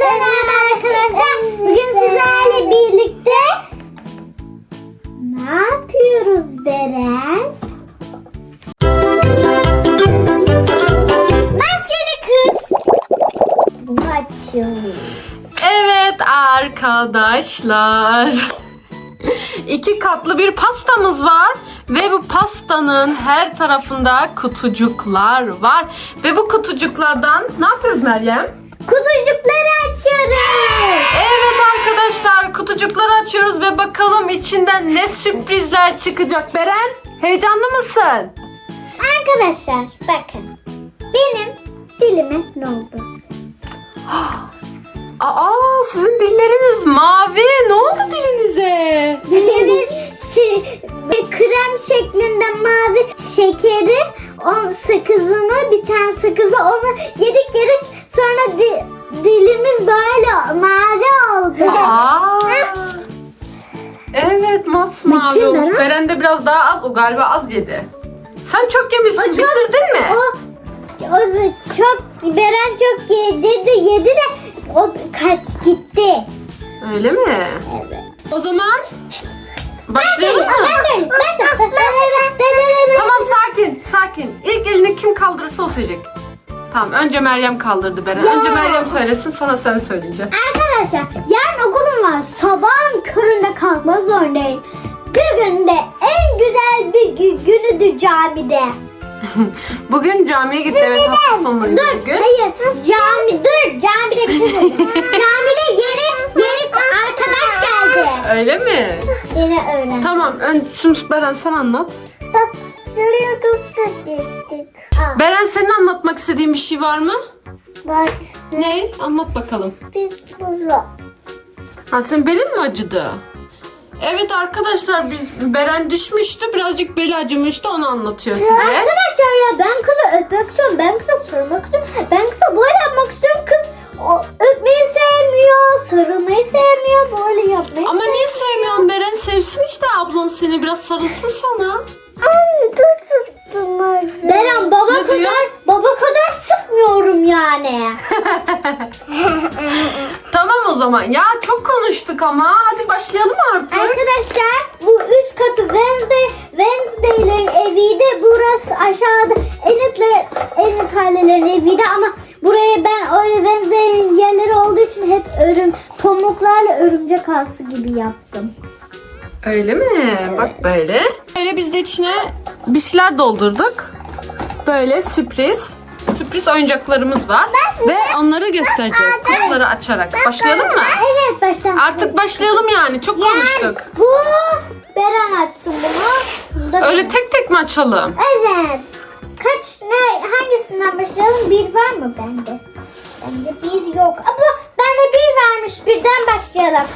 Herkese merhaba arkadaşlar. Bugün sizlerle birlikte ne yapıyoruz Beren? Maskeli kız. Bunu açıyoruz. Evet arkadaşlar. İki katlı bir pastamız var ve bu pastanın her tarafında kutucuklar var ve bu kutucuklardan ne yapıyoruz Meryem? Kutucukları açıyoruz. Evet arkadaşlar kutucukları açıyoruz ve bakalım içinden ne sürprizler çıkacak. Beren heyecanlı mısın? Arkadaşlar bakın. Benim dilime ne oldu? Aa sizin dilleriniz mavi. Ne oldu dilinize? Dilimiz şey, ve krem şeklinde mavi şekeri, on sakızını, bir tane sakızı onu yedik yedik sonra di- dilimiz böyle mavi oldu. Aa. Evet masmavi Bitti olmuş. Beren. Beren de biraz daha az o galiba az yedi. Sen çok yemişsin. Çok- Bitirdin mi? O, o da çok, Beren çok yedi, yedi de o kaç gitti. Öyle mi? Evet. O zaman başlayalım mı? Ben söyleyeyim, ben söyleyeyim. Ben- ben- ben- ben- Tamam sakin sakin. İlk elini kim kaldırırsa o söyleyecek. Tamam önce Meryem kaldırdı Beren. Önce Meryem söylesin sonra sen söyleyeceksin. Arkadaşlar yarın okulum var. Sabahın köründe kalkmak zorundayım. Bir günde en güzel bir gü- günüdür camide. Bugün camiye gitti evet hafta sonları Dur bugün. hayır cami dur camide bir şey söyleyeyim. camide yeni yeni arkadaş geldi. Öyle mi? Yeni öğrenci. Tamam önce şimdi Beren sen anlat. Bak şuraya tuttuk. Beren senin anlatmak istediğin bir şey var mı? Bak Ne? Anlat bakalım. biz burada. Ha senin belin mi acıdı? Evet arkadaşlar biz Beren düşmüştü. Birazcık beli acımıştı onu anlatıyor size. Arkadaşlar ya ben kızı öpmek istiyorum. Ben kıza sarılmak istiyorum. Ben kıza böyle yapmak istiyorum. Kız o, öpmeyi sevmiyor. Sarılmayı sevmiyor. Böyle yapmayı Ama niye sevmiyorsun Beren? Sevsin işte ablan seni biraz sarılsın sana. Ay dur sıktım Beren Ne kadar diyor? baba kadar sıkmıyorum yani. Tamam o zaman. Ya çok konuştuk ama. Hadi başlayalım artık. Arkadaşlar bu üst katı Wednesday Wednesday'lerin eviydi. Burası aşağıda Enitler Enit ailelerin eviydi ama buraya ben öyle Wednesday'in yerleri olduğu için hep örüm pamuklarla örümcek ağası gibi yaptım. Öyle mi? Bak böyle. Böyle biz de içine bir şeyler doldurduk. Böyle sürpriz. Sürpriz oyuncaklarımız var. Ve onları göstereceğiz. Kutuları açarak. Başlayalım mı? Evet başlayalım. Artık başlayalım yani. Çok konuştuk. Bu Beren açsın bunu. Bunu da Öyle tek tek mi açalım? Evet. Kaç ne hangisinden başlayalım? Bir var mı bende? Bende bir yok. Ama bende bir varmış. Birden başlayalım.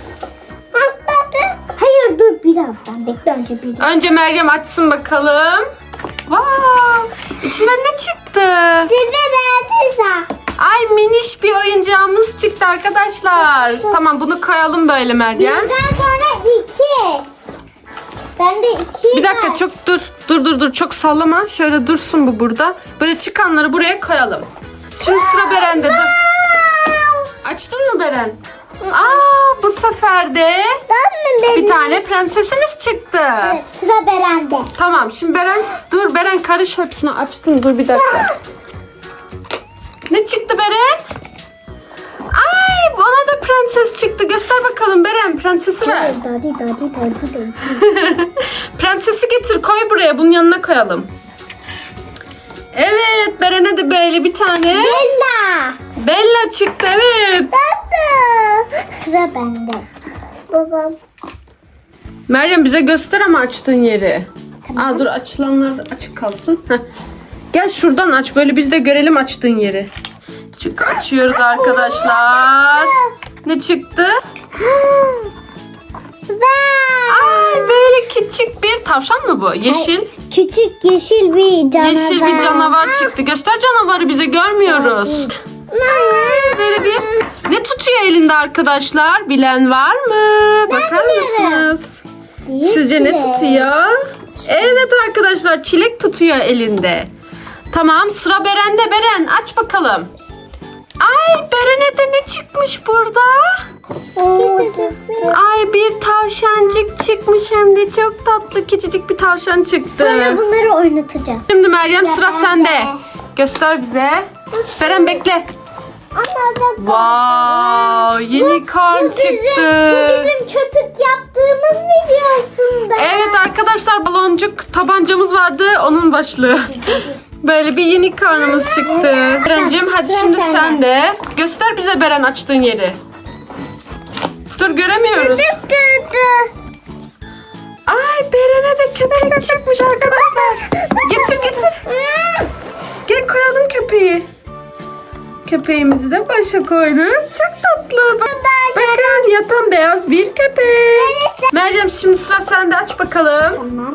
Hayır dur birazdan. Bekle önce bir. Önce Meryem açsın bakalım. Wow! İçinden ne çıktı? Size beğendiyse. Ay miniş bir oyuncağımız çıktı arkadaşlar. Tamam bunu koyalım böyle Meryem. Birden sonra iki. Bende iki Bir dakika var. çok dur. Dur dur dur çok sallama. Şöyle dursun bu burada. Böyle çıkanları buraya koyalım. Şimdi sıra Beren'de dur. Açtın mı Beren? Aa bu sefer de Ben mi benim? bir tane prensesimiz çıktı. Evet, sıra Beren'de. Tamam şimdi Beren dur Beren karış hepsini açtın dur bir dakika. Ne çıktı Beren? Ay bana da prenses çıktı. Göster bakalım Beren prensesi ver. Dadi dadi dadi dadi. Prensesi getir koy buraya bunun yanına koyalım. Evet Beren'e de böyle bir tane Bella. Bella çıktı evet. Dada. Sıra bende. Babam. Meryem bize göster ama açtığın yeri. Aa dur açılanlar açık kalsın. Heh. Gel şuradan aç böyle biz de görelim açtığın yeri. Çık açıyoruz arkadaşlar. Ne çıktı? Ay böyle küçük bir tavşan mı bu? Yeşil. Küçük yeşil bir canavar. Yeşil bir canavar çıktı. Göster canavarı bize görmüyoruz. Ay, Böyle bir ne tutuyor şimdi arkadaşlar? Bilen var mı? Bakar mısınız? Sizce ne tutuyor? Evet arkadaşlar çilek tutuyor elinde. Tamam sıra Beren'de Beren aç bakalım. Ay Beren'e de ne çıkmış burada? Ay bir tavşancık çıkmış hem de çok tatlı küçücük bir tavşan çıktı. Sonra bunları oynatacağız. Şimdi Meryem sıra sende. Göster bize. Beren bekle. Wow, yeni bizim, çıktı. bu bizim köpük yaptığımız videosunda. Evet arkadaşlar baloncuk tabancamız vardı onun başlığı. Böyle bir yeni karnımız çıktı. Berencim hadi Sıra şimdi sende. sen de. Göster bize Beren açtığın yeri. Dur göremiyoruz. Ay Beren'e de köpek çıkmış arkadaşlar. Getir getir. Gel koyalım köpeği. Köpeğimizi de başa koyduk. Çok tatlı. Bak, bakın yatan beyaz bir köpek. Meryem şimdi sıra sende aç bakalım. Tamam.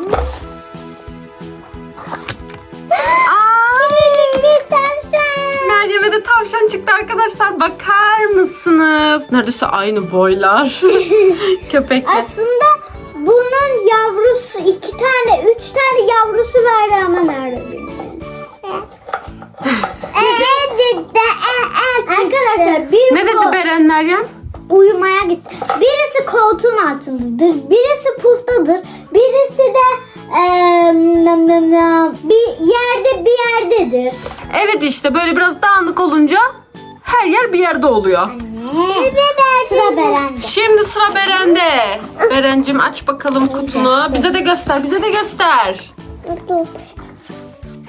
Meryem'e de tavşan çıktı arkadaşlar. Bakar mısınız? Neredeyse aynı boylar. Köpekle. Aslında bunun yavrusu iki tane, üç tane yavrusu vardı ama nerede. Arkadaşlar bir Ne dedi Beren Meryem? uyumaya gitti. Birisi koltuğun altındadır, birisi puftadır, birisi de nam, bir yerde bir yerdedir. Evet işte böyle biraz dağınık olunca her yer bir yerde oluyor. Sıra Beren'de. Şimdi sıra Beren'de. Berencim aç bakalım kutunu. Bize de göster, bize de göster.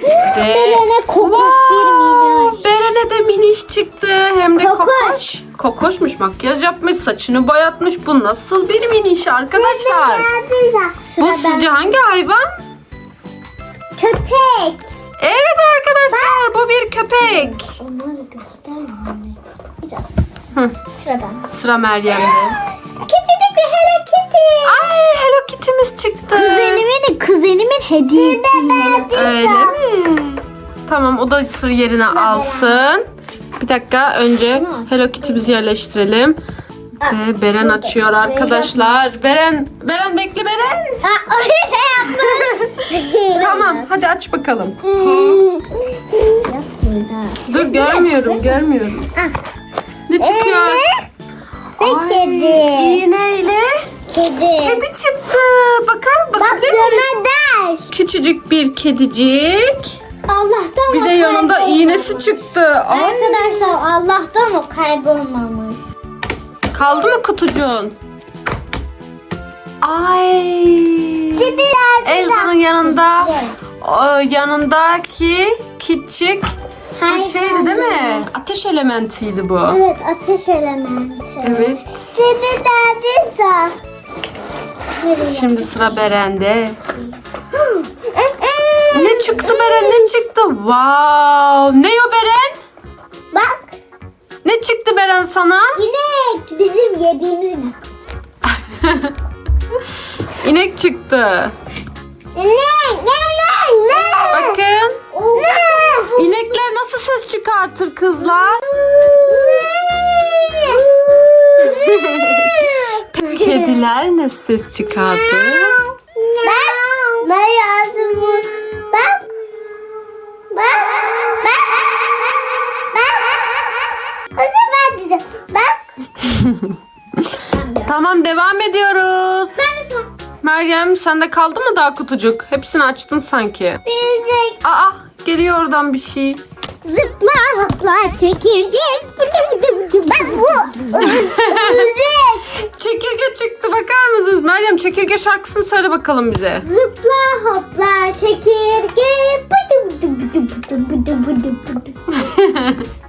De. Beren'e kokuş bir miniş. Berene de miniş çıktı. Hem de Kokoş. kokoş. Kokoşmuş makyaj yapmış, saçını boyatmış. Bu nasıl bir miniş arkadaşlar? Bu sizce hangi hayvan? Köpek. Evet arkadaşlar bu bir köpek. Onları göstermem. Hı. Sıra ben. Sıra Meryem'de. Küçücük bir Hello Kitty. Ay Hello Kitty'miz çıktı. Kuzenimin, kuzenimin hediyesi. Öyle mi? Tamam o da sır yerine alsın. Bir dakika önce Hello Kitty'mizi yerleştirelim. Ve Beren açıyor arkadaşlar. Beren, Beren bekle Beren. Aa, oraya yapma. Tamam hadi aç bakalım. Dur görmüyorum görmüyoruz. Ne çıkıyor? Ve Ay, kedi. İğneyle Kedi. kedi çıktı. Bakar Bak miyim? Ömer. Küçücük bir kedicik. Allah'tan Bir o de yanında kaybolmamış. iğnesi çıktı. Ay. Arkadaşlar Allah'tan o kaybolmamış. Kaldı mı kutucuğun? Ay. Elza'nın yanında o yanındaki küçük bu şeydi değil mi? Ateş elementiydi bu. Evet ateş elementi. Evet. Seni neredeyse. Şimdi sıra Beren'de. Ne çıktı Beren ne çıktı? Wow. Ne o Beren? Bak Ne çıktı Beren sana? inek bizim yediğimiz inek. İnek çıktı. İnek inek Bakın. Ne? İnekler nasıl ses çıkartır kızlar? Kediler nasıl ses çıkartır? Bak. Ben yazdım Tamam devam ediyoruz. Meryem sende kaldı mı daha kutucuk? Hepsini açtın sanki. Bilecek. Aa geliyor oradan bir şey. Zıpla hopla çekirgek. Ben bu. Çekirge çıktı bakar mısınız? Meryem çekirge şarkısını söyle bakalım bize. Zıpla hopla çekirge.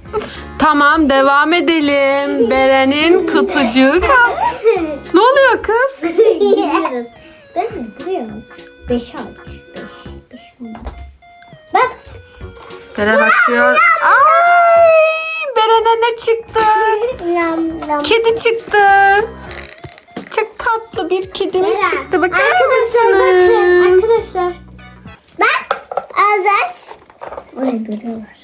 Tamam devam edelim. Beren'in kutucuğu kaldı. Ne oluyor kız? Ben mi buraya mı? Beş aç. Beş. Beş olmadı. Bak. Beren açıyor. Ay Beren'e ne çıktı? Lam lam. Kedi çıktı. Çok tatlı bir kedimiz Beren, çıktı. Bakar Arkadaşlar bakın. mısınız? Arkadaşlar. Bak. Azar. Oraya görüyorlar.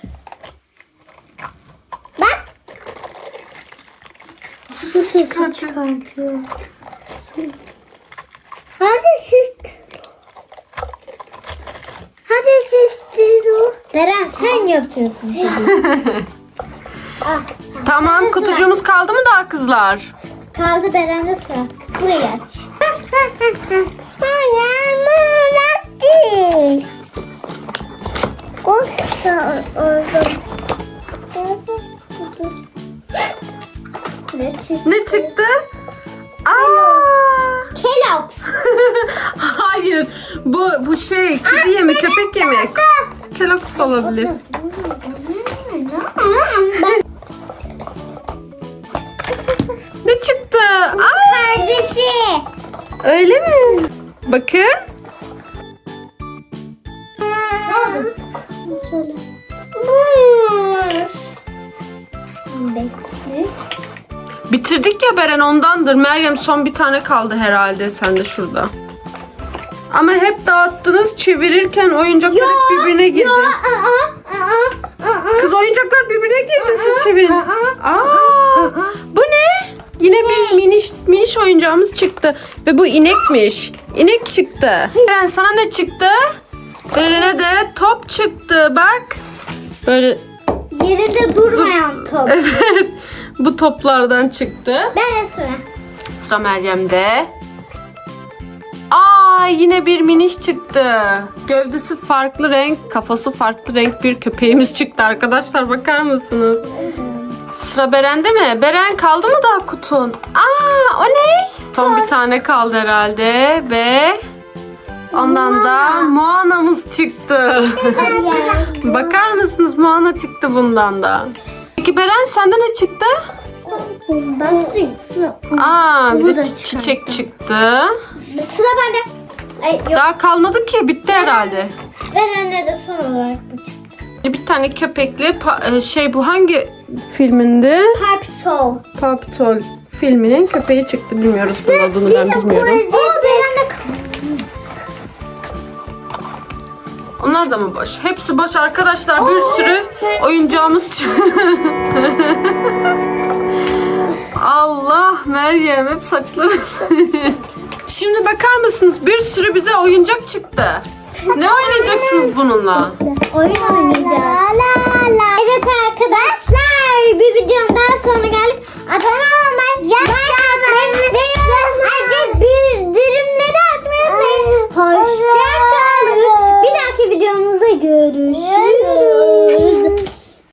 Su sesi çıkartıyor. Hadi süt. Hadi süt. Beren sen yapıyorsun. ah, Tamam kutucuğumuz kaldı mı daha kızlar? kaldı Beren'de sıra. Burayı aç. Koş da orada. Ne çıktı? Ne çıktı? Aa! Kellogg's. Hayır. Bu bu şey kedi yemi, köpek yemi. Kellogg's da olabilir. Ne çıktı? Aa! kardeşi. Öyle mi? Bakın. Bekle. Bitirdik ya Beren ondandır. Meryem son bir tane kaldı herhalde sende şurada. Ama hep dağıttınız çevirirken oyuncaklar hep birbirine girdi. Kız oyuncaklar birbirine girdi siz çevirin. aa, bu ne? Yine bir miniş miniş oyuncağımız çıktı ve bu inekmiş. İnek çıktı. Beren sana ne çıktı? Beren'e de top çıktı bak. Böyle Yerinde durmayan top. evet bu toplardan çıktı. Ben de sıra. Sıra Meryem'de. Aa yine bir miniş çıktı. Gövdesi farklı renk, kafası farklı renk bir köpeğimiz çıktı arkadaşlar bakar mısınız? Sıra Beren'de mi? Beren kaldı mı daha kutun? Aa o ne? Son bir tane kaldı herhalde ve ondan da Moana'mız çıktı. bakar mısınız Moana çıktı bundan da. Peki Beren sende ne çıktı? Bastın. Sıra. Aa bir Bu da çi- çiçek çıktı. Sıra bende. Ay yok. Daha kalmadı ki bitti herhalde. Anne de son olarak bu çıktı. Bir tane köpekli pa- e, şey bu hangi filminde? Harpto. Paw Patrol filminin köpeği çıktı bilmiyoruz bunun adını ben bilmiyorum. Onlar da mı boş? Hepsi boş arkadaşlar bir sürü oyuncağımız. Allah Meryem hep saçları. Şimdi bakar mısınız bir sürü bize oyuncak çıktı. Ne oynayacaksınız bununla? Oyun oynayacağız. Evet arkadaşlar bir videonun daha sonra geldik. Abone olmayı,